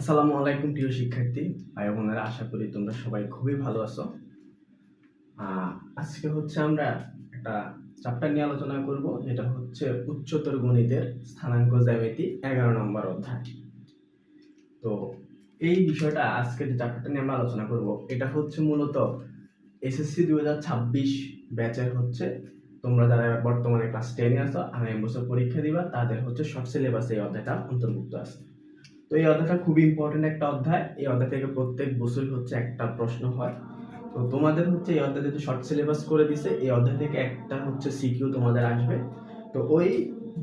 আসসালামু আলাইকুম প্রিয় শিক্ষার্থী, ভাই বোনেরা, আশা করি তোমরা সবাই খুবই ভালো আছো। আজকে হচ্ছে আমরা একটা চ্যাপ্টার নিয়ে আলোচনা করব, যেটা হচ্ছে উচ্চতর গণিতের স্থানাঙ্ক জ্যামিতি এগারো নম্বর অধ্যায়। তো এই বিষয়টা আজকে যে চ্যাপ্টারটা নিয়ে আমরা আলোচনা করব, এটা হচ্ছে মূলত এসএসসি দুই হাজার ছাব্বিশ ব্যাচের হচ্ছে, তোমরা যারা বর্তমানে ক্লাস টেনে আছো, আগামী বছর পরীক্ষা দিবা, তাদের হচ্ছে শর্ট সিলেবাসে এই অধ্যায়টা অন্তর্ভুক্ত আছে। তো এই অধ্যায়টা খুবই ইম্পর্টেন্ট একটা অধ্যায়। এই অধ্যায় থেকে প্রত্যেক বছর হচ্ছে একটা প্রশ্ন হয়। তো তোমাদের হচ্ছে এই অধ্যায় যেহেতু শর্ট সিলেবাস করে দিছে, এই অধ্যায় থেকে একটা হচ্ছে সিকিউ তোমাদের আসবে। তো ওই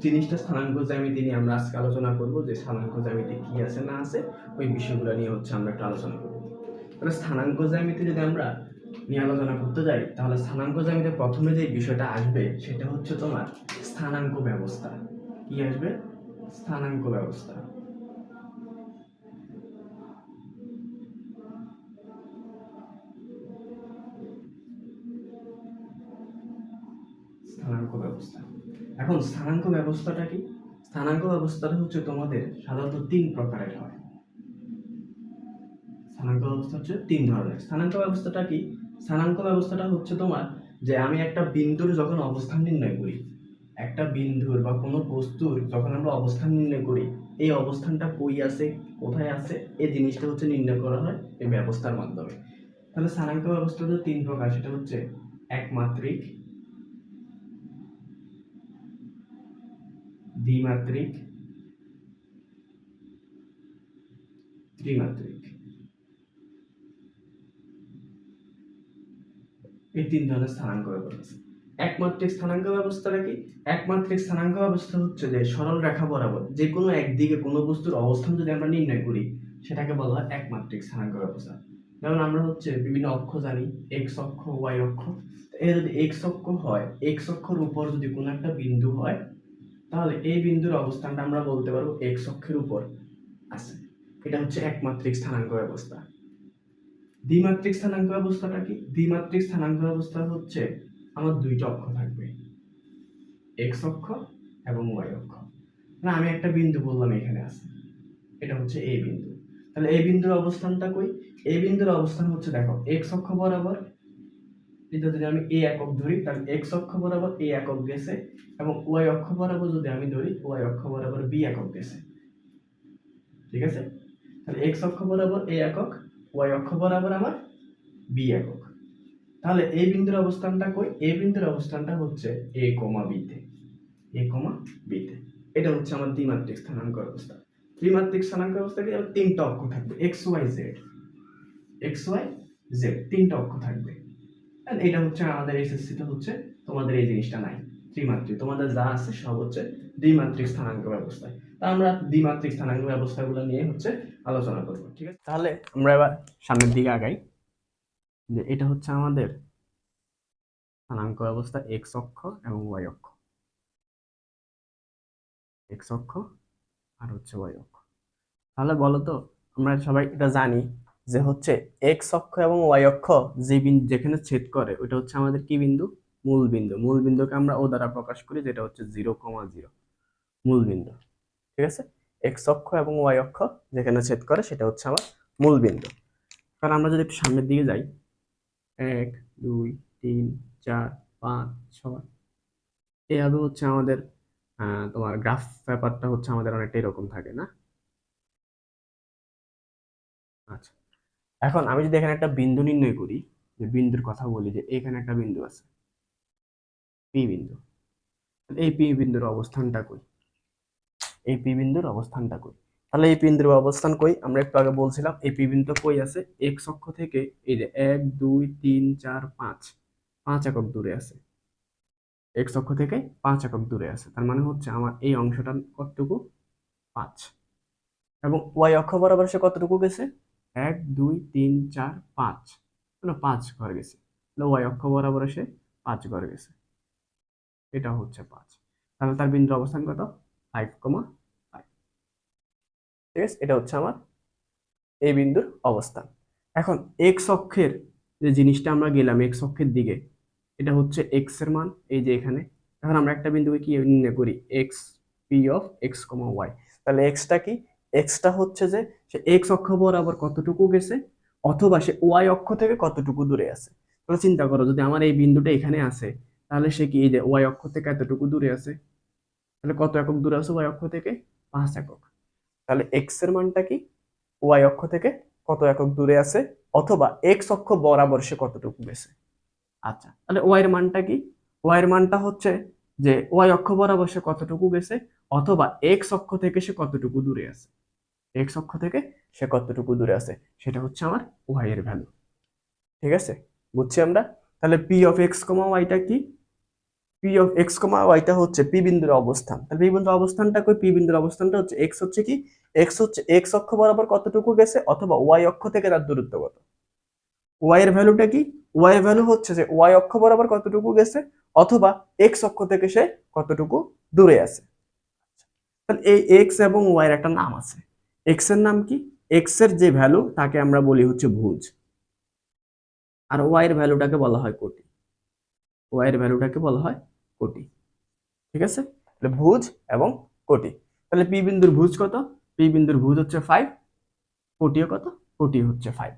জিনিসটা স্থানাঙ্ক জ্যামিতি নিয়ে আমরা আজকে আলোচনা করব যে স্থানাঙ্ক জ্যামিতি কি আছে না আছে, ওই বিষয়গুলো নিয়ে হচ্ছে আমরা একটা আলোচনা করব। তাহলে স্থানাঙ্ক জ্যামিতি যদি আমরা নিয়ে আলোচনা করতে যাই, তাহলে স্থানাঙ্ক জ্যামিতি প্রথমে যে বিষয়টা আসবে, সেটা হচ্ছে তোমার স্থানাঙ্ক ব্যবস্থা। কি আসবে? স্থানাঙ্ক ব্যবস্থা। স্থানাঙ্ক ব্যবস্থা। এখন স্থানাঙ্ক ব্যবস্থাটা কি? স্থানাঙ্ক ব্যবস্থাটা হচ্ছে তোমাদের সাধারণত তিন প্রকারের হয়। স্থানাঙ্ক ব্যবস্থা হচ্ছে তিন ধরনের। স্থানাঙ্ক ব্যবস্থাটা কি? স্থানাঙ্ক ব্যবস্থাটা হচ্ছে তোমার যে আমি একটা বিন্দুর যখন অবস্থান নির্ণয় করি, একটা বিন্দুর বা কোনো বস্তুর যখন আমরা অবস্থান নির্ণয় করি, এই অবস্থানটা কই আছে, কোথায় আছে, এই জিনিসটা হচ্ছে নির্ণয় করা হয় এই ব্যবস্থার মাধ্যমে। তাহলে স্থানাঙ্ক ব্যবস্থা তো তিন প্রকার, সেটা হচ্ছে একমাত্রিক দ্বিমাত্রিক, ত্রিমাত্রিক। এই তিন ধরনের স্থানাঙ্ক ব্যবস্থা। একমাত্রিক স্থানাঙ্ক ব্যবস্থাটা কি? একমাত্রিক স্থানাঙ্ক ব্যবস্থা হচ্ছে যে সরল রেখা বরাবর যে কোনো একদিকে কোনো বস্তুর অবস্থান যদি আমরা নির্ণয় করি, সেটাকে বলা হয় একমাত্রিক স্থানাঙ্ক ব্যবস্থা। যেমন আমরা হচ্ছে বিভিন্ন অক্ষ জানি এক্স অক্ষ ওয়াই অক্ষ। এর যদি এক্স অক্ষ হয় এক্স অক্ষর উপর যদি কোনো একটা বিন্দু হয় তাহলে এই বিন্দুর অবস্থানটা আমরা বলতে পারব এক্স অক্ষের উপর আছে। এটা হচ্ছে একমাত্রিক স্থানাঙ্ক ব্যবস্থা। দ্বিমাত্রিক স্থানাঙ্ক ব্যবস্থাটা কি? দ্বিমাত্রিক স্থানাঙ্ক ব্যবস্থা হচ্ছে আমার দুইটা অক্ষ থাকবে এক্স অক্ষ এবং ওয়াই অক্ষ। না আমি একটা বিন্দু বললাম এখানে আছে, এটা হচ্ছে এই বিন্দু। তাহলে এই বিন্দুর অবস্থানটা কই? এই বিন্দুর অবস্থান হচ্ছে দেখো এক্স অক্ষ বরাবর এটা যদি আমি এ একক ধরি, তাহলে এক্স অক্ষ বরাবর এ একক গেছে এবং ওয়াই অক্ষ বরাবর যদি আমি ধরি ওয়াই অক্ষ বরাবর বি একক গেছে। ঠিক আছে? তাহলে এক্স অক্ষ বরাবর এ একক ওয়াই অক্ষ বরাবর আমার বি একক। তাহলে এই বিন্দুর অবস্থানটা কই? এই বিন্দুর অবস্থানটা হচ্ছে এ কমা বিতে এ কমা বিতে এটা হচ্ছে আমার দ্বিমাত্রিক স্থানাঙ্ক অবস্থা। ত্রিমাত্রিক স্থানাঙ্ক অবস্থা কি? তিনটা অক্ষ থাকবে। X Y Z X Y Z তিনটা অক্ষ থাকবে। এটা হচ্ছে আমাদের এসএসসি তে হচ্ছে তোমাদের এই জিনিসটা নাই, ত্রিমাত্রিক। তোমাদের যা আছে সব হচ্ছে দ্বিমাত্রিক স্থানাঙ্ক ব্যবস্থা। তা আমরা দ্বিমাত্রিক স্থানাঙ্ক ব্যবস্থাগুলো নিয়ে হচ্ছে আলোচনা করব, ঠিক আছে? তাহলে আমরা এবার সামনের দিকে আগাই। যে এটা হচ্ছে আমাদের স্থানাঙ্ক ব্যবস্থা এক্স অক্ষ এবং ওয়াই অক্ষ। এক্স অক্ষ আর হচ্ছে ওয়াই অক্ষ। তাহলে বলো তো, আমরা সবাই এটা জানি। যে হচ্ছে এক্স অক্ষ এবং ওয়াই অক্ষ যে বিন্দু যেখানে ছেদ করে ওটা হচ্ছে আমাদের কি বিন্দু? মূল বিন্দু। মূল বিন্দুকে আমরা ও দ্বারা প্রকাশ করি, যেটা হচ্ছে জিরো কমা জিরো। মূল বিন্দু। ঠিক আছে? এক্স অক্ষ এবং ওয়াই অক্ষ যেখানে ছেদ করে, সেটা হচ্ছে আমার মূল বিন্দু। কারণ আমরা যদি একটু সামনের দিকে যাই। এক, দুই, তিন, চার, পাঁচ, ছয়। এইভাবে হচ্ছে আমাদের তোমার গ্রাফ ব্যাপারটা হচ্ছে আমাদের অনেকটা এরকম থাকে, না? আচ্ছা। এখন আমি যদি এখানে একটা বিন্দু নির্ণয় করি, যে বিন্দুর কথা বলি, যে এখানে একটা বিন্দু আছে পি বিন্দু এই পি বিন্দুর অবস্থানটা কই? এই পি বিন্দুর অবস্থানটা কই? তাহলে এই বিন্দুর অবস্থান কই? আমরা একটু আগে বলছিলাম, এই পি বিন্দু কই আছে? এক্স অক্ষ থেকে, এই যে এক, দুই, তিন, চার, পাঁচ পাঁচ একক দূরে আছে। এক অক্ষ থেকে পাঁচ একক দূরে আছে, তার মানে হচ্ছে আমার এই অংশটা কতটুকু? পাঁচ। এবং ওয়াই অক্ষ বরাবর সে কতটুকু গেছে? এক, দুই, তিন, চার, পাঁচ। মানে পাঁচ ঘর গেছে। তাহলে ওয়াই অক্ষ বরাবর এসে পাঁচ ঘর গেছে। এটা হচ্ছে পাঁচ। তাহলে তার বিন্দুর অবস্থান কত? ফাইভ কমা ফাইভ ঠিক আছে? এটা হচ্ছে আমার এই বিন্দুর অবস্থান। এখন এক্স অক্ষের যে জিনিসটা আমরা গেলাম এক্স অক্ষের দিকে, এটা হচ্ছে এক্সের মান এই যে এখানে। এখন আমরা একটা বিন্দুকে কি নির্ণয় করি? X P of X comma Y তাহলে এক্সটা কি? এক্সটা হচ্ছে যে সে এক্স অক্ষ বরাবর কতটুকু গেছে? অথবা সে ওয়াই অক্ষ থেকে কতটুকু দূরে আছে? তাহলে চিন্তা করো, যদি আমার এই বিন্দুটা এখানে আছে, তাহলে সে কি এই যে ওয়াই অক্ষ থেকে এতটুকু দূরে আছে? তাহলে কত একক দূরে আছে ওয়াই অক্ষ থেকে? পাঁচ একক। তাহলে এক্সের মানটা কি? ওয়াই অক্ষ থেকে কত একক দূরে আছে? অথবা এক্স অক্ষ বরাবর সে কতটুকু গেছে? আচ্ছা তাহলে ওয়াই এর মানটা কি? ওয়াই এর মানটা হচ্ছে যে ওয়াই অক্ষ বরাবর সে কতটুকু গেছে? অথবা এক্স অক্ষ থেকে সে কতটুকু দূরে আছে? এক্স অক্ষ থেকে সে কতটুকু দূরে আছে, সেটা হচ্ছে আমার ওয়াই এর ভ্যালু ঠিক আছে? বুঝছি আমরা? তাহলে পি অফ এক্স কমা ওয়াইটা কি? পি অফ এক্স কমা ওয়াইটা হচ্ছে পি বিন্দুর অবস্থান। তাহলে পি বিন্দুর অবস্থানটা কই? পি বিন্দুর অবস্থানটা হচ্ছে এক্স হচ্ছে কি? এক্স হচ্ছে এক্স অক্ষ বরাবর কতটুকু গেছে? অথবা ওয়াই অক্ষ থেকে তার দূরত্ব কত? ওয়াই এর ভ্যালুটা কি? ওয়াই এর ভ্যালু হচ্ছে যে ওয়াই অক্ষ বরাবর কতটুকু গেছে? অথবা এক্স অক্ষ থেকে সে কতটুকু দূরে আছে? তাহলে এই এক্স এবং ওয়াই এর একটা নাম আছে। এক্সের নাম কি? এক্সের যে ভ্যালু তাকে আমরা বলি হচ্ছে ভুজ। আর ওয়াই এর ভ্যালুটাকে বলা হয় কোটি। ওয়াই এর ভ্যালুটাকে বলা হয় কোটি। ঠিক আছে? তাহলে ভুজ এবং কোটি। তাহলে পি বিন্দুর ভুজ কত? পি বিন্দুর ভুজ হচ্ছে ফাইভ কোটিও কত? কোটি হচ্ছে ফাইভ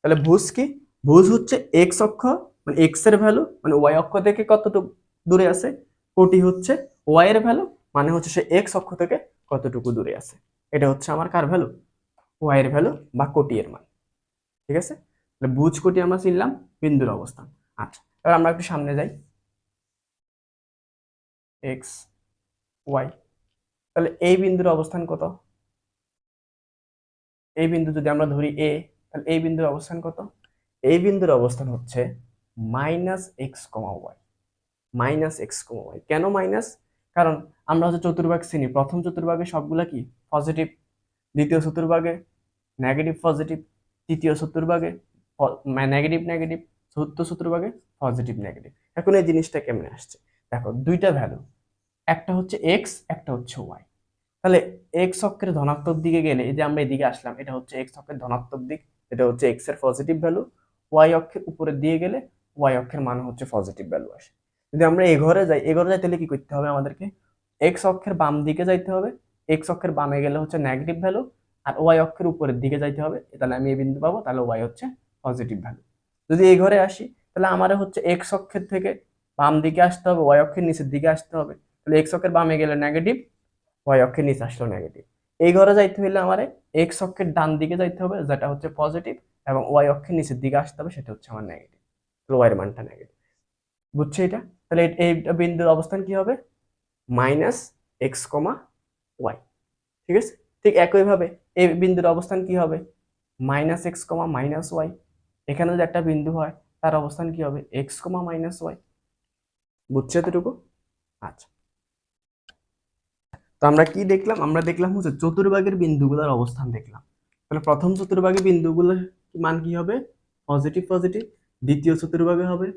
তাহলে ভুজ কি? ভুজ হচ্ছে এক্স অক্ষ মানে এক্সের ভ্যালু মানে ওয়াই অক্ষ থেকে কতটুকু দূরে আছে? কোটি হচ্ছে ওয়াই এর ভ্যালু মানে হচ্ছে সে এক্স অক্ষ থেকে কতটুকু দূরে আছে? এটা হচ্ছে আমার কার ভ্যালু ওয়াইয়ের ভ্যালু বা কোটি এর মান। ঠিক আছে? তাহলে ভুজ কোটি আমরা চিনলাম, বিন্দুর অবস্থান। আচ্ছা এবার আমরা একটু সামনে যাই। এক্স ওয়াই তাহলে এই বিন্দুর অবস্থান কত? এই বিন্দু যদি আমরা ধরি এ তাহলে এই বিন্দুর অবস্থান কত? এই বিন্দুর অবস্থান হচ্ছে minus X comma Y minus X comma Y কেন মাইনাস কারণ আমরা হচ্ছে চতুর্ভাগ চিনি। প্রথম চতুর্ভাগে সবগুলা কি? পজিটিভ দ্বিতীয় চতুর্ভাগে নেগেটিভ পজিটিভ তৃতীয় চতুর্ভাগে নেগেটিভ নেগেটিভ চতুর্থ চতুর্ভাগে পজিটিভ নেগেটিভ এখন এই জিনিসটা কেমনে আসছে? দেখো, দুইটা ভ্যালু একটা হচ্ছে এক্স একটা হচ্ছে ওয়াই তাহলে এক্স অক্ষের ধনাত্মক দিকে গেলে, এই যে আমরা এদিকে আসলাম, এটা হচ্ছে এক্স অক্ষের ধনাত্মক দিক, এটা হচ্ছে এক্সের পজিটিভ ভ্যালু ওয়াই অক্ষের উপরের দিয়ে গেলে ওয়াই অক্ষের মান হচ্ছে পজিটিভ ভ্যালু আসে। যদি আমরা এ ঘরে যাই, এ ঘরে যাই তাহলে কি করতে হবে আমাদেরকে? এক্স অক্ষের বাম দিকে যাইতে হবে এক্স অক্ষের বামে গেলে হচ্ছে নেগেটিভ ভ্যালু আর ওয়াই অক্ষের উপরের দিকে যাইতে হবে তাহলে আমি এই বিন্দু পাবো, তাহলে ওয়াই হচ্ছে পজিটিভ ভ্যালু যদি এই ঘরে আসি, তাহলে আমার হচ্ছে এক্স অক্ষের থেকে বাম দিকে আসতে হবে ওয়াই অক্ষের নিচের দিকে আসতে হবে, তাহলে এক্স অক্ষের বামে গেলে নেগেটিভ ওয়াই অক্ষের নিচে আসলো নেগেটিভ এই ঘরে যাইতে হইলে আমার এক্স অক্ষের ডান দিকে যাইতে হবে, যেটা হচ্ছে পজিটিভ এবং ওয়াই অক্ষের নিচের দিকে আসতে হবে, সেটা হচ্ছে আমার নেগেটিভ তাহলে ওয়াইয়ের মানটা নেগেটিভ বুঝছে এটা? তাহলে এই- বিন্দুর অবস্থান কি হবে? মাইনাস এক্স কমা ওয়াই ঠিক আছে? ঠিক একইভাবে এই বিন্দুর অবস্থান কি হবে? Minus X comma minus Y এখানে যদি একটা বিন্দু হয়, তার অবস্থান কি হবে? এক্স কমা মাইনাস ওয়াই বুঝছে এতটুকু? আচ্ছা। তো আমরা কি দেখলাম? আমরা দেখলাম হচ্ছে চতুর্ভাগের বিন্দুগুলোর অবস্থান দেখলাম। তাহলে প্রথম চতুর্ভাগের বিন্দুগুলোর মান কি হবে? পজিটিভ পজিটিভ দ্বিতীয় চতুর্ভাগে হবে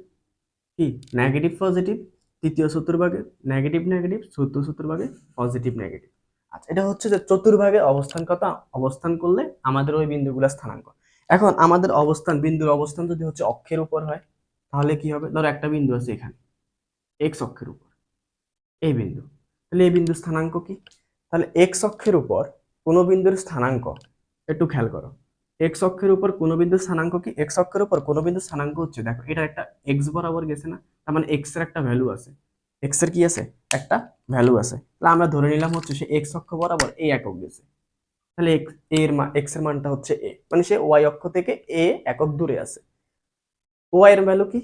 কি? নেগেটিভ পজিটিভ তৃতীয় চতুর্ভাগে নেগেটিভ নেগেটিভ চতুর্থ চতুর্ভাগে পজিটিভ নেগেটিভ আচ্ছা এটা হচ্ছে যে চতুর্ভাগে অবস্থান কত অবস্থান করলে আমাদের ওই বিন্দুগুলো স্থানাঙ্ক এখন আমাদের অবস্থান, বিন্দুর অবস্থান যদি হচ্ছে অক্ষের উপর হয়, তাহলে কি হবে? ধরো একটা বিন্দু আছে এখানে এক্স অক্ষের উপর। এই বিন্দু। তাহলে এই বিন্দুর স্থানাঙ্ক কি? তাহলে এক্স অক্ষের উপর কোনো বিন্দুর স্থানাঙ্ক, একটু খেয়াল করো। এক্স অক্ষের উপর কোনো বিন্দুর স্থানাঙ্ক কি? এক্স অক্ষের উপর কোনো বিন্দুর স্থানাঙ্ক হচ্ছে, দেখো, এটা একটা এক্স বরাবর গেছে না? তার মানে এক্সের একটা ভ্যালু আছে। এক্সের কি আছে? একটা ভ্যালু আছে। তাহলে আমরা ধরে নিলাম হচ্ছে সে এক্স অক্ষ বরাবর এই একক গেছে তাহলে এর এক্সের মানটা হচ্ছে এ মানে সে ওয়াই অক্ষ থেকে এ একক দূরে আছে। ওয়াই এর ভ্যালু কি?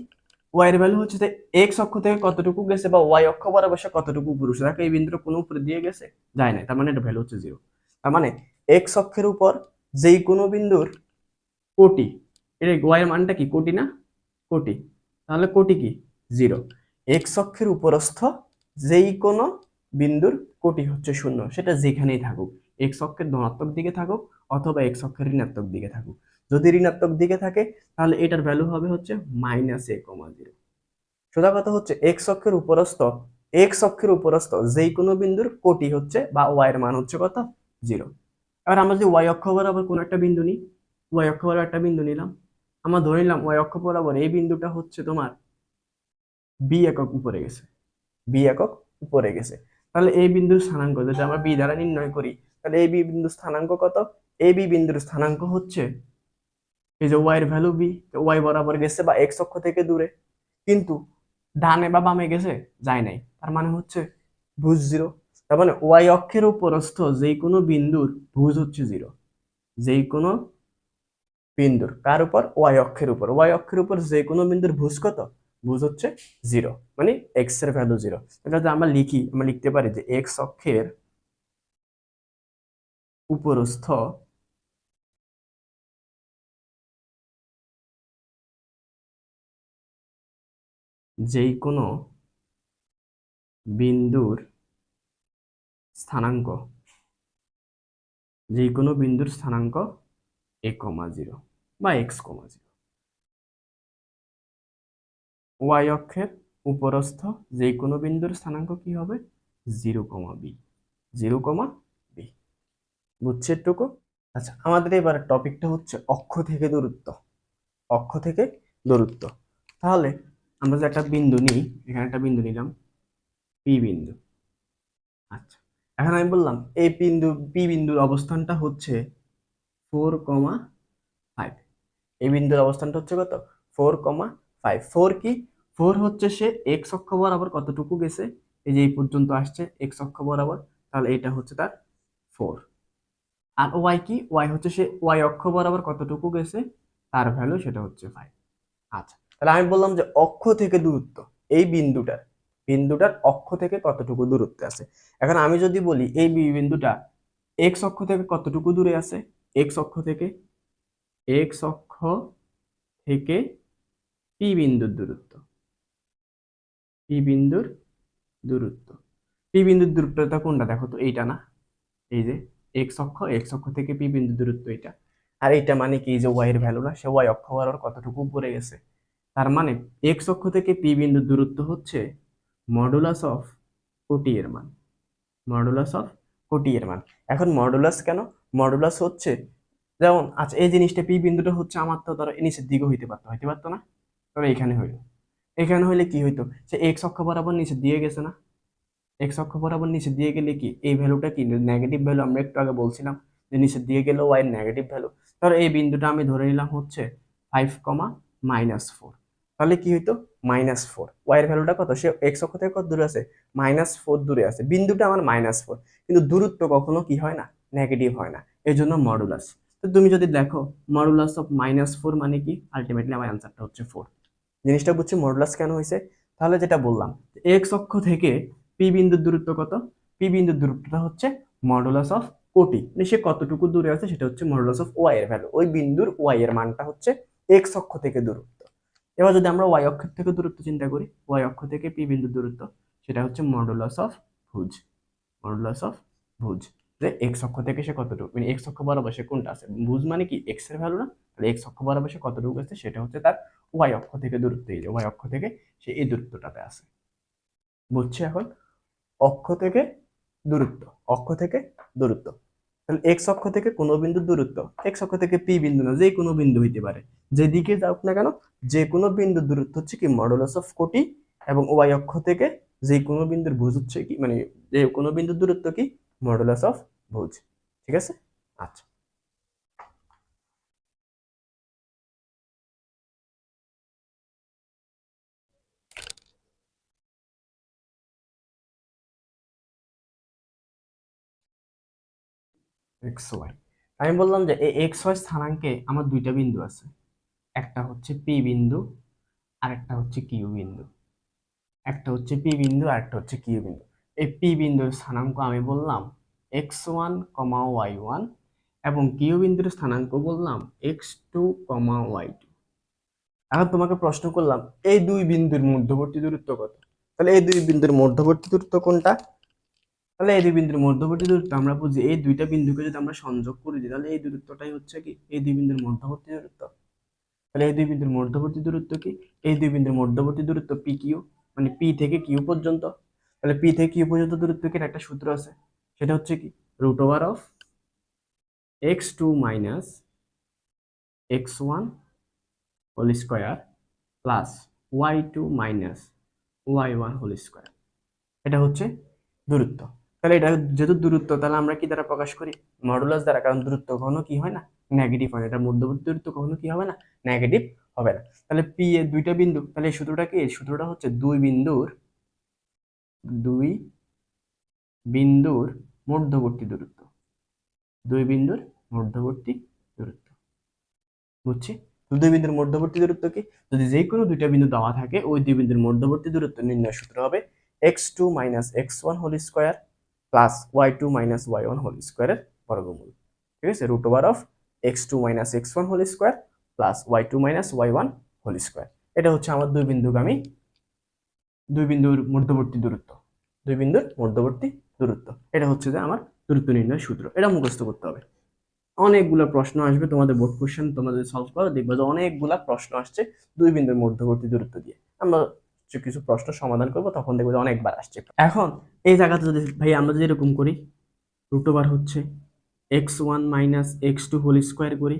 ওয়াই এর ভ্যালু হচ্ছে এক্স অক্ষ থেকে কতটুকু গেছে বা ওয়াই অক্ষ বরাবর সে কতটুকু পুরুষ? দেখো এই বিন্দুটা কোনো উপরে দিয়ে গেছে, যায় না তার মানে এটা ভ্যালু হচ্ছে জিরো তার মানে এক্স অক্ষের উপর যেই কোনো বিন্দুর কোটি এটা ওয়াই এর মানটা কি? কোটি না? কোটি। তাহলে কোটি কি? জিরো এক্স অক্ষের উপরস্থ যেই কোনো বিন্দুর কোটি হচ্ছে শূন্য, সেটা যেখানেই থাকুক। এক্স অক্ষের ধনাত্মক দিকে থাকুক অথবা এক্স অক্ষের ঋণাত্মক দিকে থাকুক। যদি ঋণাত্মক দিকে থাকে, তাহলে এটার ভ্যালু হবে হচ্ছে মাইনাস এ কমা জিরো সোজা কথা হচ্ছে এক্স অক্ষের উপরস্থ এক্স অক্ষের উপরস্থ যেই কোনো বিন্দুর কোটি হচ্ছে বা ওয়াই এর মান হচ্ছে কত? জিরো এবার আমরা যদি ওয়াই অক্ষ বরাবর কোনো একটা বিন্দু নিই ওয়াই অক্ষ বরাবর একটা বিন্দু নিলাম, আমরা ধরে নিলাম ওয়াই অক্ষ বরাবর এই বিন্দুটা হচ্ছে তোমার বি একক উপরে গেছে। বি একক উপরে গেছে। তাহলে এই বিন্দুর স্থানাঙ্ক যদি আমরা বি দ্বারা নির্ণয় করি, তাহলে এই বি বিন্দুর স্থানাঙ্ক কত? এই বি বিন্দুর স্থানাঙ্ক হচ্ছে এই যে ওয়াই এর ভ্যালু বি ওয়াই বরাবর গেছে বা এক্স অক্ষ থেকে দূরে। কিন্তু ডানে বা বামে গেছে, যায় নাই। তার মানে হচ্ছে ভুজ জিরো তার মানে ওয়াই অক্ষের উপরস্থ যেই কোনো বিন্দুর ভুজ হচ্ছে জিরো যেই কোনো বিন্দুর। কার উপর? ওয়াই অক্ষের উপর। ওয়াই অক্ষের উপর যে কোনো বিন্দুর ভুজ কত? ভুজ হচ্ছে জিরো মানে এক্সের ভ্যালু জিরো যদি আমরা লিখি, আমরা লিখতে পারি যে এক্স অক্ষের উপরস্থ যেই কোনো বিন্দুর স্থানাঙ্ক, যেই কোনো বিন্দুর স্থানাঙ্ক এ কমা জিরো বা এক্স কমা জিরো ওয়াই অক্ষের উপরস্থ যে কোনো বিন্দুর স্থানাঙ্ক কি হবে? Zero comma b. Zero comma b. বুঝছে এটুকু আচ্ছা আমাদের এবার টপিকটা হচ্ছে অক্ষ থেকে দূরত্ব। অক্ষ থেকে দূরত্ব। তাহলে আমরা যে একটা বিন্দু নিই, এখানে একটা বিন্দু নিলাম পি বিন্দু। আচ্ছা এখন আমি বললাম, এই বিন্দু পি বিন্দুর অবস্থানটা হচ্ছে ফোর কমা ফাইভ। এই বিন্দুর অবস্থানটা হচ্ছে কত? Four comma five. ফোর কি? ফোর হচ্ছে সে এক্স অক্ষ বরাবর কতটুকু গেছে? এই যে এই পর্যন্ত আসছে এক্স অক্ষ বরাবর, তাহলে এটা হচ্ছে তার ফোর আর ওয়াই কি? ওয়াই হচ্ছে সে ওয়াই অক্ষ বরাবর কতটুকু গেছে? তার ভ্যালু সেটা হচ্ছে ফাইভ আচ্ছা তাহলে আমি বললাম যে অক্ষ থেকে দূরত্ব, এই বিন্দুটার বিন্দুটার অক্ষ থেকে কতটুকু দূরত্বে আছে? এখন আমি যদি বলি এই বিন্দুটা এক্স অক্ষ থেকে কতটুকু দূরে আছে? এক্স অক্ষ থেকে এক্স অক্ষ থেকে পি বিন্দুর দূরত্ব। পি বিন্দুর দূরত্ব। পি বিন্দুর দূরত্বটা কোনটা? দেখো তো, এইটা না? এই যে এক্স অক্ষ এক্স অক্ষ থেকে পি বিন্দুর দূরত্ব এটা আর এইটা মানে কি? যে ওয়াই এর ভ্যালু না, সে ওয়াই অক্ষ বরাবর কতটুকু উপরে গেছে? তার মানে এক্স অক্ষ থেকে পি বিন্দুর দূরত্ব হচ্ছে মডুলাস অফ কোটি এর মান। মডুলাস অফ কোটি এর মান। এখন মডুলাস কেন? মডুলাস হচ্ছে, যেমন আচ্ছা এই জিনিসটা পি বিন্দুটা হচ্ছে আমার তো ধরো নিচের দিকে হইতে পারতো হইতে পারতো না? তবে এখানে হইল। এখানে হইলে কি হইতো? সে এক্স অক্ষ বরাবর নিচে দিয়ে গেছে না? এক্স অক্ষ বরাবর নিচে দিয়ে গেলে কি? এই ভ্যালুটা কি? নেগেটিভ ভ্যালু আমরা একটু আগে বলছিলাম যে নিচে দিয়ে গেলে ওয়াই নেগেটিভ ভ্যালু ধরো এই বিন্দুটা আমি ধরে নিলাম হচ্ছে ফাইভ কমা মাইনাস ফোর তাহলে কি হইতো? মাইনাস ফোর ওয়াই এর ভ্যালুটা কত? সে এক্স অক্ষ থেকে কত দূরে আছে? মাইনাস ফোর দূরে আছে। বিন্দুটা আমার মাইনাস ফোর কিন্তু দূরত্ব কখনো কি হয় না? নেগেটিভ হয় না। এই জন্য মডুলাস তো তুমি যদি দেখো মডুলাস অফ মাইনাস ফোর মানে কি? আলটিমেটলি আমার অ্যান্সারটা হচ্ছে ফোর জিনিসটা বুঝছি মডুলাস কেন হয়েছে তাহলে যেটা বললাম এক্স অক্ষ থেকে পি বিন্দুর দূরত্ব কত? পি বিন্দুর দূরত্বটা হচ্ছে মডুলাস অফ কোটি মানে সে কতটুকু দূরে আছে সেটা হচ্ছে মডুলাস অফ ওয়াই এর ভ্যালু ওই বিন্দুর ওয়াই এর মানটা হচ্ছে এক্স অক্ষ থেকে দূরত্ব। এবার যদি আমরা ওয়াই অক্ষ থেকে দূরত্ব চিন্তা করি ওয়াই অক্ষ থেকে পি বিন্দুর দূরত্ব, সেটা হচ্ছে মডুলাস অফ ভুজ মডুলাস অফ ভুজ। যে এক্স অক্ষ থেকে সে কতটুকু মানে এক্স অক্ষ বরাবর সে কোনটা আছে? ভুজ মানে কি? এক্সের ভ্যালু না, তাহলে এক্স অক্ষ বরাবর সে কতটুকু আছে? সেটা হচ্ছে তার ওয়াই অক্ষ থেকে দূরত্ব, এই যে ওয়াই অক্ষ থেকে সে এই দূরত্বটাতে আছে। বুঝছে এখন? অক্ষ থেকে দূরত্ব, অক্ষ থেকে দূরত্ব। তাহলে এক্স অক্ষ থেকে কোনো বিন্দুর দূরত্ব এক্স অক্ষ থেকে পি বিন্দু না, যে কোনো বিন্দু হইতে পারে। যেদিকে যাওক না কেন, যে কোনো বিন্দুর দূরত্ব হচ্ছে কি মডুলাস অফ কোটি এবং ওয়াই অক্ষ থেকে যে কোনো বিন্দুর ভুজ হচ্ছে কি মানে যে কোনো বিন্দুর দূরত্ব কি মডুলাস অফ ভুজ। ঠিক আছে? আচ্ছা। এক্স ওয়াই আমি বললাম যে এই এক্স ওয়াই স্থানাঙ্কে আমার দুইটা বিন্দু আছে। একটা হচ্ছে পি বিন্দু আর একটা হচ্ছে কিউ বিন্দু। একটা হচ্ছে পি বিন্দু আর একটা হচ্ছে কিউ বিন্দু। এই পি বিন্দুর স্থানাঙ্ক আমি বললাম x one comma y one এবং কিউ বিন্দুর স্থানাঙ্ক বললাম x two comma y two এখন তোমাকে প্রশ্ন করলাম, এই দুই বিন্দুর মধ্যবর্তী দূরত্ব কত? তাহলে এই দুই বিন্দুর মধ্যবর্তী দূরত্ব কোনটা? তাহলে এই দুই বিন্দুর মধ্যবর্তী দূরত্ব আমরা বুঝি, এই দুইটা বিন্দুকে যদি আমরা সংযোগ করে দিই তাহলে এই দূরত্বটাই হচ্ছে কি? এই দুই বিন্দুর মধ্যবর্তী দূরত্ব। তাহলে এই দুই বিন্দুর মধ্যবর্তী দূরত্ব কি? এই দুই বিন্দুর মধ্যবর্তী দূরত্ব পি কিউ মানে পি থেকে কিউ পর্যন্ত। তাহলে পি থেকে কিউ পর্যন্ত দূরত্ব কি? একটা সূত্র আছে। সেটা হচ্ছে কি? Root over of x two minus x one whole square plus y two minus y one whole square এটা হচ্ছে দূরত্ব। তাহলে এটা যেহেতু দূরত্ব, তাহলে আমরা কি দ্বারা প্রকাশ করি? মডুলাস দ্বারা, কারণ দূরত্ব কখনো কি হয় না? নেগেটিভ হয় এটা মধ্যবর্তী দূরত্ব কখনো কি হবে না? নেগেটিভ হবে না। তাহলে পি এর দুইটা বিন্দু, তাহলে সূত্রটা কি? সূত্রটা হচ্ছে দুই বিন্দুর দুই বিন্দুর মধ্যবর্তী দূরত্ব। দুই বিন্দুর মধ্যবর্তী দূরত্ব। বুঝছি? দুই বিন্দুর মধ্যবর্তী দূরত্ব কি? যদি যে কোনো দুইটা বিন্দু দেওয়া থাকে, ওই দুই বিন্দুর মধ্যবর্তী দূরত্ব নির্ণয় সূত্র হবে x two minus x one whole square plus y two minus y one whole স্কোয়ারের বর্গমূল। ঠিক আছে? Root over of x two minus x one whole square plus y two minus y one whole square এটা হচ্ছে আমার দুই বিন্দুগামী, দুই বিন্দুর মধ্যবর্তী দূরত্ব। দুই বিন্দুর মধ্যবর্তী দূরত্ব। এটা হচ্ছে যে আমার দূরত্ব নির্ণয় সূত্র। এটা মুখস্থ করতে হবে। অনেকগুলো প্রশ্ন আসবে, তোমাদের বোর্ড কোশ্চেন তোমাদের সলভ করো, দেখবে যে অনেকগুলা প্রশ্ন আসছে দুই বিন্দুর মধ্যবর্তী দূরত্ব দিয়ে। আমরা কিছু কিছু প্রশ্ন সমাধান করব, তখন দেখবে যে অনেকবার আসছে এখন এই জায়গাতে যদি, ভাই, আমরা যদি এরকম করি রুট ওভার হচ্ছে x one minus x two whole square করি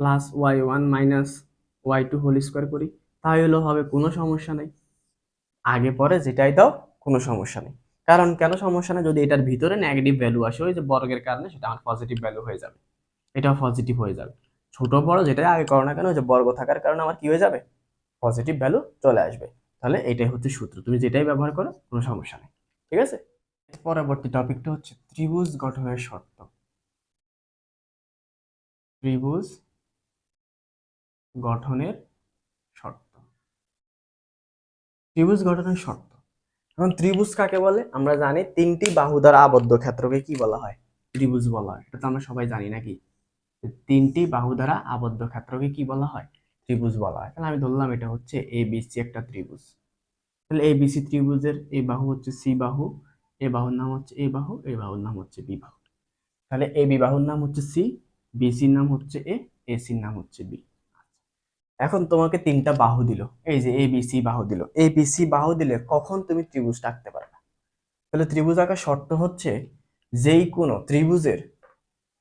plus y one minus y two whole square করি, তাহলে হবে কোনো সমস্যা নেই। আগে পরে যেটাই দাও, কোনো সমস্যা নেই। কারণ কেন সমস্যা নেই? যদি এটার ভিতরে নেগেটিভ ভ্যালু আসে, ওই যে বর্গের কারণে সেটা আমার পজিটিভ ভ্যালু হয়ে যাবে। এটাও পজিটিভ হয়ে যাবে। ছোট বড় যেটাই আগে করো না কেন, ওই যে বর্গ থাকার কারণে আমার কি হয়ে যাবে? পজিটিভ ভ্যালু চলে আসবে। তাহলে এটাই হচ্ছে সূত্র। তুমি যেটাই ব্যবহার করো, কোনো সমস্যা নেই। ঠিক আছে? পরবর্তী টপিকটা হচ্ছে ত্রিভুজ গঠনের শর্ত। ত্রিভুজ গঠনের শর্ত। ত্রিভুজ গঠনের শর্ত। এখন ত্রিভুজ কাকে বলে? আমরা জানি তিনটি বাহু দ্বারা আবদ্ধ ক্ষেত্রকে কি বলা হয়? ত্রিভুজ বলা হয়। এটা তো আমরা সবাই জানি নাকি? তিনটি বাহু দ্বারা আবদ্ধ ক্ষেত্রকে কি বলা হয়? ত্রিভুজ বলা হয়। তাহলে আমি ধরলাম এটা হচ্ছে এ বিসি একটা ত্রিভুজ। তাহলে এ বিসি ত্রিভুজের এ বাহু হচ্ছে সি বাহু, এ বাহুর নাম হচ্ছে এ বাহু, এ বাহুর নাম হচ্ছে বি বাহু। তাহলে এ বি বাহুর নাম হচ্ছে সি বিসির নাম হচ্ছে এ এসির নাম হচ্ছে বি এখন তোমাকে তিনটা বাহু দিল। এই যে এ বি সি বাহু দিল। এ বি সি বাহু দিলে কখন তুমি ত্রিভুজ আঁকতে পারবে? তাহলে ত্রিভুজ আঁকার শর্ত হচ্ছে যেই কোনো ত্রিভুজের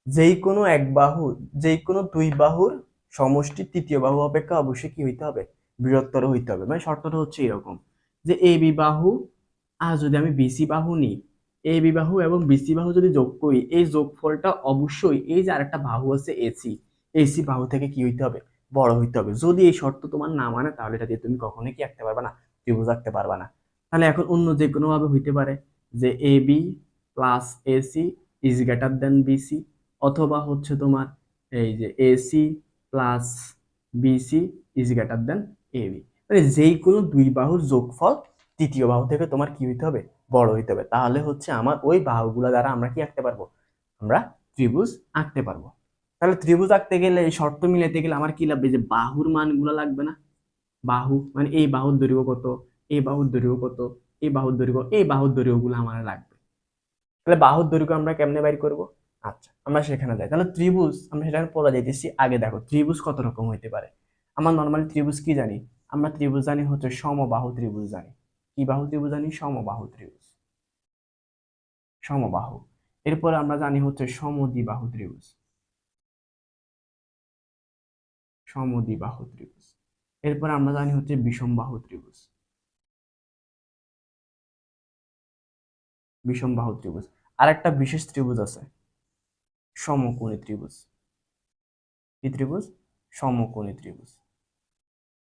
যেই কোনো এক বাহু, যেই কোনো দুই বাহুর সমষ্টি তৃতীয় বাহু অপেক্ষা অবশ্যই কি হইতে হবে? বৃহত্তর হইতে হবে। মানে শর্তটা হচ্ছে এরকম যে এ বি বাহু, আর যদি আমি বিসি বাহু নিই, এ বি বাহু এবং বিসি বাহু যদি যোগ করি, এই যোগফলটা অবশ্যই এই যে আরেকটা বাহু আছে এসি এসি বাহু থেকে কি হইতে হবে? বড় হইতে হবে। যদি এই শর্ত তোমার না মানে তাহলে এটা দিয়ে তুমি কখনোই কি আঁকতে পারবে না ত্রিভুজ আঁকতে পারবে না। তাহলে এখন অন্য যে কোনো ভাবে হইতে পারে যে A B plus AC is greater than BC অথবা হচ্ছে তোমার এই যে AC plus BC is greater than A B মানে যেই কোনো দুই বাহুর যোগফল তৃতীয় বাহু থেকে তোমার কি হইতে হবে? বড় হইতে হবে। তাহলে হচ্ছে আমার ওই বাহুগুলো দ্বারা আমরা কি আঁকতে পারব? আমরা ত্রিভুজ আঁকতে পারব। তাহলে ত্রিভুজ আঁকতে গেলে এই শর্ত মিলাতে গেলে আমার কি লাগবে? যে বাহুর মানগুলো লাগবে না। বাহু মানে এই বাহুর দৈর্ঘ্য কত? এই বাহুর দৈর্ঘ্য কত? এই বাহুর দৈর্ঘ্য, এই বাহুর দৈর্ঘ্যগুলো আমার লাগবে। তাহলে বাহুর দৈর্ঘ্য আমরা কেমনে বাইর করব? আচ্ছা আমরা সেখানে যাই। তাহলে ত্রিভুজ, আমরা সেখানে পড়া যাইতেছি আগে। দেখো, ত্রিভুজ কত রকম হইতে পারে? আমার নর্মালি ত্রিভুজ কি জানি? আমরা ত্রিভুজ জানি হচ্ছে সমবাহু ত্রিভুজ জানি। কি বাহু ত্রিভুজ জানি? সমবাহু ত্রিভুজ। সমবাহু। এরপর আমরা জানি হচ্ছে সমদ্বিবাহু ত্রিভুজ। সমদ্বিবাহু ত্রিভুজ। এরপর আমরা জানি হচ্ছে বিষমবাহু ত্রিভুজ। বিষমবাহু ত্রিভুজ। আর একটা বিশেষ ত্রিভুজ আছে। সমকোণী ত্রিভুজ। কি ত্রিভুজ? সমকোণী ত্রিভুজ।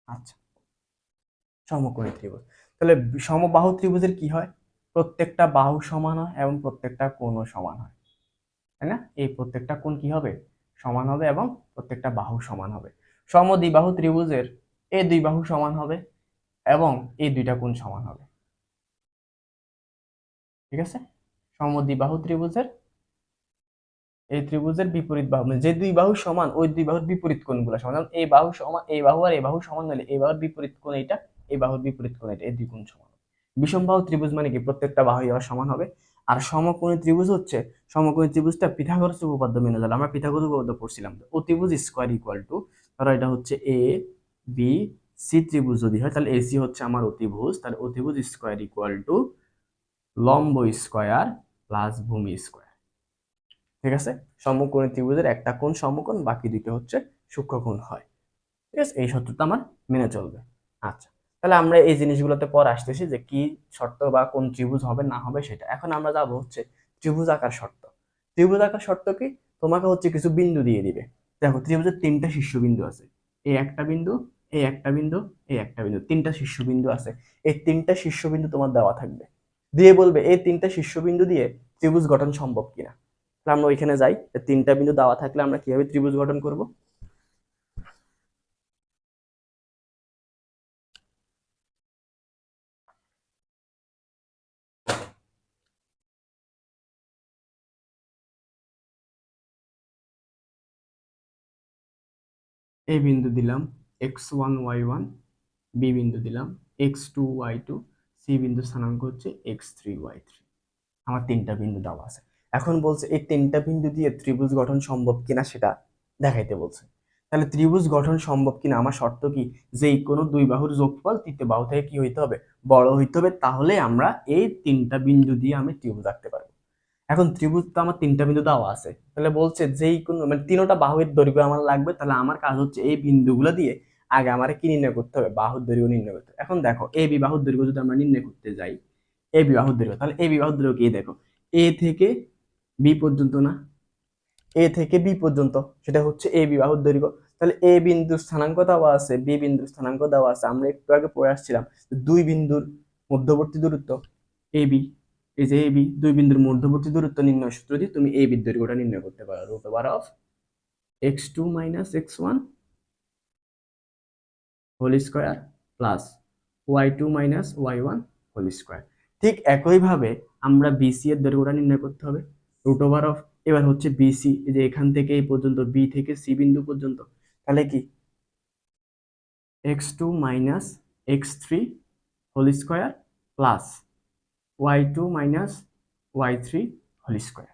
আচ্ছা সমকোণী ত্রিভুজ। তাহলে সমবাহু ত্রিভুজের কি হয়? প্রত্যেকটা বাহু সমান হয় এবং প্রত্যেকটা কোণও সমান হয়। তাই না? এই প্রত্যেকটা কোণ কি হবে? সমান হবে এবং প্রত্যেকটা বাহু সমান হবে। সমদ্বিবাহু ত্রিভুজের এই দুই বাহু সমান হবে এবং এই দুইটা কোণ সমান হবে। ঠিক আছে? সমদ্বিবাহু ত্রিভুজের এই ত্রিভুজের বিপরীত বাহু মানে যে দুই বাহু সমান, ওই দুই বাহুর বিপরীত কোণগুলো সমান। এই বাহু সমান, এই বাহু আর এই বাহু সমান হলে এই বাহুর বিপরীত কোণ এইটা, এই বাহুর বিপরীত কোণ এটা, এই দুই কোণ সমান বিষমবাহু ত্রিভুজ মানে কি? প্রত্যেকটা বাহু আবার সমান হবে। আর সমকোণী ত্রিভুজ হচ্ছে, সমকোণী ত্রিভুজটা পিথাগোরাস উপপাদ্য মেনে চলে। আমরা পিথাগোরাস উপপাদ্য পড়ছিলাম অতিভুজ স্কোয়ার ইকুয়াল টু ধরো এটা হচ্ছে এ বি সি ত্রিভুজ যদি হয়, তাহলে এসি হচ্ছে আমার অতিভুজ তাহলে অতিভুজ স্কোয়ার ইকুয়াল টু লম্ব স্কোয়ার প্লাস ভূমি স্কোয়ার ঠিক আছে? সমকোণী ত্রিভুজের একটা কোণ সমকোণ, বাকি দুটো হচ্ছে সূক্ষ্মকোণ হয়। ঠিক আছে? এই শর্তটা আমার মেনে চলবে। আচ্ছা তাহলে আমরা এই জিনিসগুলোতে পর আসতেছি যে কি শর্ত বা কোন ত্রিভুজ হবে, না হবে সেটা। এখন আমরা যাব হচ্ছে ত্রিভুজ আকার শর্ত। ত্রিভুজ আকার শর্ত কি? তোমাকে হচ্ছে কিছু বিন্দু দিয়ে দিবে। দেখো, ত্রিভুজের তিনটা শীর্ষবিন্দু আছে। এই একটা বিন্দু, এই একটা বিন্দু, এই একটা বিন্দু, তিনটা শীর্ষবিন্দু আছে। এই তিনটা শীর্ষবিন্দু তোমার দেওয়া থাকবে। দিয়ে বলবে, এই তিনটা শীর্ষবিন্দু দিয়ে ত্রিভুজ গঠন সম্ভব কিনা? আমরা ওইখানে যাই। তিনটা বিন্দু দেওয়া থাকলে আমরা কীভাবে ত্রিভুজ গঠন করব? এ বিন্দু দিলাম, x one, y one, B বিন্দু দিলাম, x two, y two, C বিন্দু স্থানাঙ্ক হচ্ছে এক্স থ্রি, ওয়াই থ্রি। আমার তিনটা বিন্দু দেওয়া আছে। এখন বলছে, এই তিনটা বিন্দু দিয়ে ত্রিভুজ গঠন সম্ভব কিনা সেটা দেখাইতে বলছে। তাহলে ত্রিভুজ গঠন সম্ভব কিনা, আমার শর্ত কি? যে কোনো দুই বাহুর যোগফল তৃতীয় বাহু থেকে কি হইতে হবে? বড় হইতে হবে, তাহলে আমরা এই তিনটা বিন্দু দিয়ে আমি ত্রিভুজ আঁকতে পারব। এখন ত্রিভুজ তো আমার তিনটা বিন্দু দেওয়া আছে। তাহলে বলছে, যেই কোনো মানে তিনটা বাহুর দৈর্ঘ্য আমার লাগবে, তাহলে আমার কাজ হচ্ছে এই বিন্দুগুলো দিয়ে আগে আমার কি নির্ণয় করতে হবে? বাহুর দৈর্ঘ্য নির্ণয় করতে হবে। এখন দেখো, এ বি বাহুর দৈর্ঘ্য যদি আমরা নির্ণয় করতে যাই, এ বি বাহুর দৈর্ঘ্য, তাহলে এ বি বাহুর দৈর্ঘ্য কি? দেখো, এ থেকে বি পর্যন্ত না? এ থেকে বি পর্যন্ত, সেটা হচ্ছে এ বি বাহুর দৈর্ঘ্য। তাহলে এ বিন্দুর স্থানাঙ্ক দেওয়া আছে বি বিন্দুর স্থানাঙ্ক দেওয়া আছে। আমরা একটু আগে পড়ে আসছিলাম দুই বিন্দুর মধ্যবর্তী দূরত্ব এ বি এই যে এ বি দুই বিন্দুর মধ্যবর্তী দূরত্ব নির্ণয় সূত্র দিয়ে তুমি এ বির দৈর্ঘ্যটা নির্ণয় করতে পারো। Root over of x two minus x one whole square plus y two minus y one whole square ঠিক একইভাবে আমরা বিসি এর দৈর্ঘ্যটা নির্ণয় করতে হবে। রুট ওভার অফ এবার হচ্ছে বিসি যে এখান থেকে এই পর্যন্ত বি থেকে সি বিন্দু পর্যন্ত, তাহলে কি? X two minus x three whole square plus y two minus y three whole square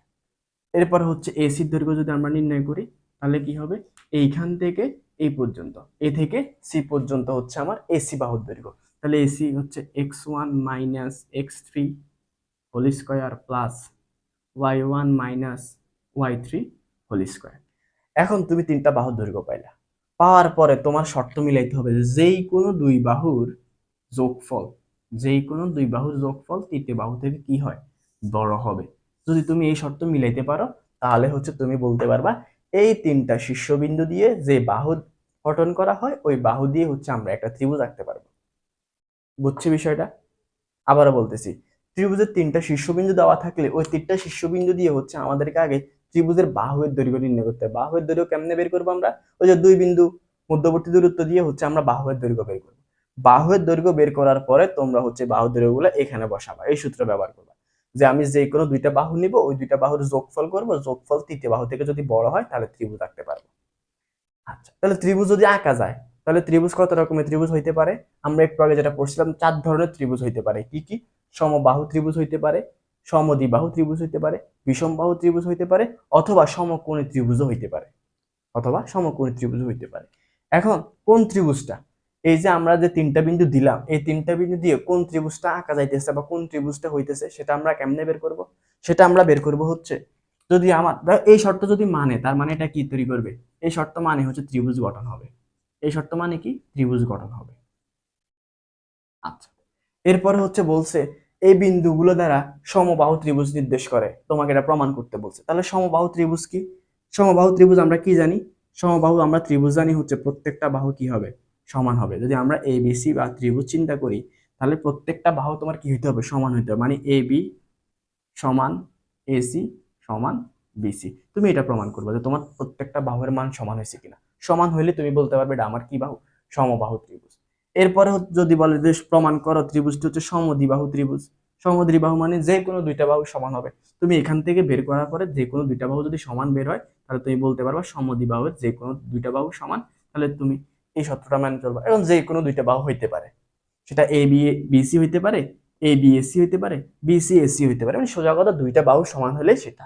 এরপর হচ্ছে এসির দৈর্ঘ্য যদি আমরা নির্ণয় করি, তাহলে কি হবে? এইখান থেকে এই পর্যন্ত, এ থেকে সি পর্যন্ত হচ্ছে আমার এসি বাহুর দৈর্ঘ্য। তাহলে এসি হচ্ছে x one minus x three whole square plus y one minus y three whole square এখন তুমি তিনটা বাহুর দৈর্ঘ্য পাইলা। পাওয়ার পরে তোমার শর্ত মিলাইতে হবে যে যেই কোনো দুই বাহুর যোগফল, যেই কোনো দুই বাহুর যোগফল তৃতীয় বাহু থেকে কি হয়? বড় হবে। যদি তুমি এই শর্ত মিলাইতে পারো, তাহলে হচ্ছে তুমি বলতে পারবা, এই তিনটা শীর্ষবিন্দু দিয়ে যে বাহু গঠন করা হয়, ওই বাহু দিয়ে হচ্ছে আমরা একটা ত্রিভুজ আঁকতে পারব। বুঝছি বিষয়টা? আবারও বলতেছি ত্রিভুজের তিনটা শীর্ষবিন্দু দেওয়া থাকলে ওই তিনটা শীর্ষবিন্দু দিয়ে হচ্ছে আমাদেরকে আগে ত্রিভুজের বাহুর দৈর্ঘ্য নির্ণয় করতে হবে। বাহুর দৈর্ঘ্য কেমনে বের করব আমরা? ওই যে দুই বিন্দু মধ্যবর্তী দূরত্ব দিয়ে হচ্ছে আমরা বাহুর দৈর্ঘ্য বের করব। বাহুর দৈর্ঘ্য বের করার পরে তোমরা হচ্ছে বাহুর দৈর্ঘ্যগুলো এখানে বসাবা। এই সূত্র ব্যবহার করবা। যে আমি যে কোনো দুইটা বাহু নিব, ওই দুইটা বাহুর যোগফল করব। যোগফল তৃতীয় বাহু থেকে যদি বড় হয়, তাহলে ত্রিভুজ আঁকতে পারব। আচ্ছা তাহলে ত্রিভুজ যদি আঁকা যায়, তাহলে ত্রিভুজ কত রকমের ত্রিভুজ হইতে পারে? আমরা একটু আগে যেটা পড়ছিলাম, চার ধরনের ত্রিভুজ হইতে পারে। কি কি? সমবাহু ত্রিভুজ হইতে পারে, সমদ্বিবাহু ত্রিভুজ হইতে পারে, বিষমবাহু ত্রিভুজ হইতে পারে, অথবা সমকোণী ত্রিভুজও হইতে পারে, অথবা সমকোণী ত্রিভুজ হইতে পারে। এখন কোন ত্রিভুজটা? এই যে আমরা যে তিনটা বিন্দু দিলাম, এই তিনটা বিন্দু দিয়ে কোন ত্রিভুজটা আঁকা যাইতেছে বা কোন ত্রিভুজটা হইতেছে সেটা আমরা কেমনে বের করব? সেটা আমরা বের করব হচ্ছে, যদি আমার এই শর্ত যদি মানে তার মানে এটা কি তৈরি করবে? এই শর্ত মানে হচ্ছে ত্রিভুজ গঠন হবে। এই শর্ত মানে কি? ত্রিভুজ গঠন হবে। আচ্ছা এরপরে হচ্ছে বলছে এই বিন্দুগুলো দ্বারা সমবাহু ত্রিভুজ নির্দেশ করে। তোমাকে এটা প্রমাণ করতে বলছে। তাহলে সমবাহু ত্রিভুজ কি? সমবাহু ত্রিভুজ আমরা কি জানি? সমবাহু আমরা ত্রিভুজ জানি হচ্ছে প্রত্যেকটা বাহু কি হবে? সমান হবে। যদি আমরা এ বি সি বা ত্রিভুজ চিন্তা করি, তাহলে প্রত্যেকটা বাহু তোমার কি হইতে হবে? সমান হইতে হবে। মানে এ বি সমান এসি সমান বিসি তুমি এটা প্রমাণ করবে যে তোমার প্রত্যেকটা বাহুর মান সমান হয়েছে কিনা। সমান হইলে তুমি বলতে পারবে এটা আমার কি বাহু? সমবাহু ত্রিভুজ। এরপরে যদি বলে যে প্রমাণ করো ত্রিভুজটি হচ্ছে সমদ্বিবাহু ত্রিভুজ। সমদ্বিবাহু মানে যে কোনো দুইটা বাহু সমান হবে। তুমি এখান থেকে বের করার পরে যে কোনো দুইটা বাহু যদি সমান বের হয়, তাহলে তুমি বলতে পারবা সমদ্বিবাহুর যে কোনো দুইটা বাহু সমান, তাহলে তুমি এই সূত্রটা মেনে চলবা এবং যে কোনো দুইটা বাহু হইতে পারে। সেটা এ বি বিসি হইতে পারে এ বি এসি হইতে পারে বিসি এসি হইতে পারে। মানে সোজা কথা দুইটা বাহু সমান হলে সেটা।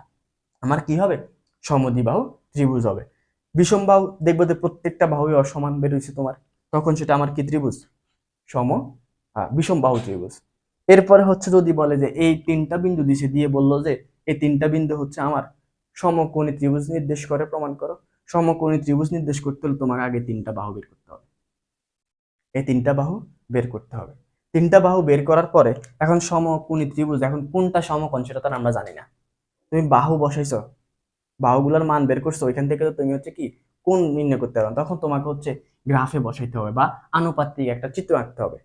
আমার কি হবে? সমদ্বিবাহু ত্রিভুজ হবে। বিষম বাহু, দেখব যে প্রত্যেকটা বাহুই অসমান বেরোইছে তোমার। তখন সেটা আমার কি ত্রিভুজ? সম বিষম বাহু ত্রিভুজ। এরপরে হচ্ছে যদি বলে যে এই তিনটা বিন্দু দিছে দিয়ে বলল যে এই তিনটা বিন্দু হচ্ছে আমার সমকোণী ত্রিভুজ নির্দেশ করে, প্রমাণ করো। সমকোণী ত্রিভুজ নির্দেশ করতে হলে তোমাকে আগে তিনটা বাহু বের করতে হবে। এই তিনটা বাহু বের করতে হবে। তিনটা বাহু বের করার পরে এখন সমকোণী ত্রিভুজ, এখন কোনটা সমকোণ সেটা তো আমরা জানি না। তুমি বাহু বসাইছো, বাহুগুলোর মান বের করছ, ওইখান থেকে তো তুমি হচ্ছে কি কোন নির্ণয় করতে পারো তখন তোমাকে হচ্ছে গ্রাফে বসাইতে হবে বা আনুপাতিক একটা চিত্র আঁকতে হবে।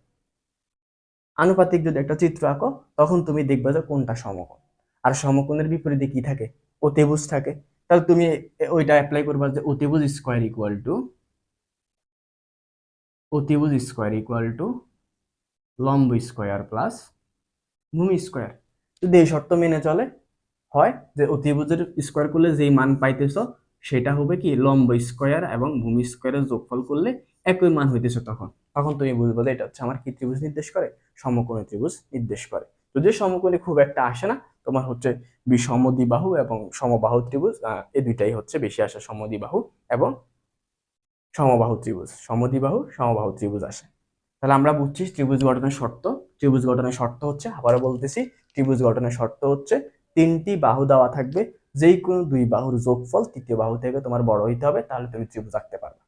আনুপাতিক যদি একটা চিত্র আঁকো, তখন তুমি দেখবে যে কোনটা সমকোণ। আর সমকোণের বিপরীতে কি থাকে? অতিভুজ থাকে। তাহলে তুমি ওইটা অ্যাপ্লাই করবা যে অতিভুজ স্কোয়ার ইকুয়াল টু অতিভুজ স্কোয়ার ইকুয়াল টু লম্ব স্কোয়ার প্লাস ভূমি স্কোয়ার যদি এই শর্ত মেনে চলে, হয় যে অতিভুজের স্কোয়ার করলে যেই মান পাইতেছ সেটা হবে কি লম্ব স্কোয়ার এবং ভূমি স্কোয়ারের যোগফল করলে একই মান হইতেছে তখন। তখন তুমি বুঝবে যে এটা হচ্ছে আমার কি ত্রিভুজ নির্দেশ করে? সমকোণী ত্রিভুজ নির্দেশ করে। যদি সমকোণী খুব একটা আসে না, তোমার হচ্ছে বিষমদ্বিবাহু এবং সমবাহু ত্রিভুজ এই দুইটাই হচ্ছে বেশি আসে সমদ্বিবাহু এবং সমবাহু ত্রিভুজ। সমদ্বিবাহু সমবাহু ত্রিভুজ আসে। তাহলে আমরা বুঝছি ত্রিভুজ গঠনের শর্ত। ত্রিভুজ গঠনের শর্ত হচ্ছে, আবারও বলতেছি, ত্রিভুজ গঠনের শর্ত হচ্ছে তিনটি বাহু দেওয়া থাকবে। যেই কোনো দুই বাহুর যোগফল তৃতীয় বাহু থেকে তোমার বড় হইতে হবে, তাহলে তুমি ত্রিভুজ আঁকতে পারবে।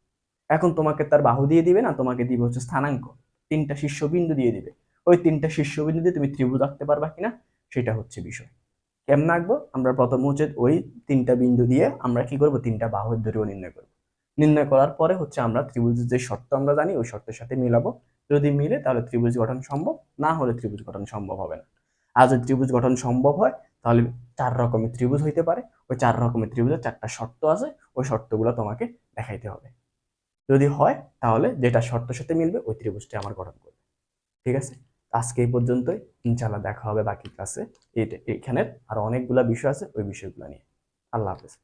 এখন তোমাকে তার বাহু দিয়ে দিবে না, তোমাকে দিবে হচ্ছে স্থানাঙ্ক। তিনটা শীর্ষবিন্দু দিয়ে দিবে। ওই তিনটা শীর্ষবিন্দু দিয়ে তুমি ত্রিভুজ আঁকতে পারবা কিনা, সেটা হচ্ছে বিষয়। কেমন আঁকবো? আমরা প্রথম হচ্ছে ওই তিনটা বিন্দু দিয়ে আমরা কি করব? তিনটা বাহুর দৈর্ঘ্য নির্ণয় করব। নির্ণয় করার পরে হচ্ছে আমরা ত্রিভুজের যে শর্ত আমরা জানি, ওই শর্তের সাথে মিলাবো। যদি মিলে তাহলে ত্রিভুজ গঠন সম্ভব, না হলে ত্রিভুজ গঠন সম্ভব হবে না। আর যদি ত্রিভুজ গঠন সম্ভব হয়, তাহলে চার রকমের ত্রিভুজ হইতে পারে। ওই চার রকমের ত্রিভুজের চারটা শর্ত আছে, ওই শর্তগুলো তোমাকে দেখাইতে হবে। যদি হয়, তাহলে যেটা শর্ত সাথে মিলবে, ওই ত্রিভুজটি আমার গঠন করবে। ঠিক আছে? আজকে এই পর্যন্তই। ইনশাল্লাহ দেখা হবে বাকি ক্লাসে এইটা এখানের আরও অনেকগুলা বিষয় আছে, ওই বিষয়গুলো নিয়ে। আল্লাহ হাফেজ।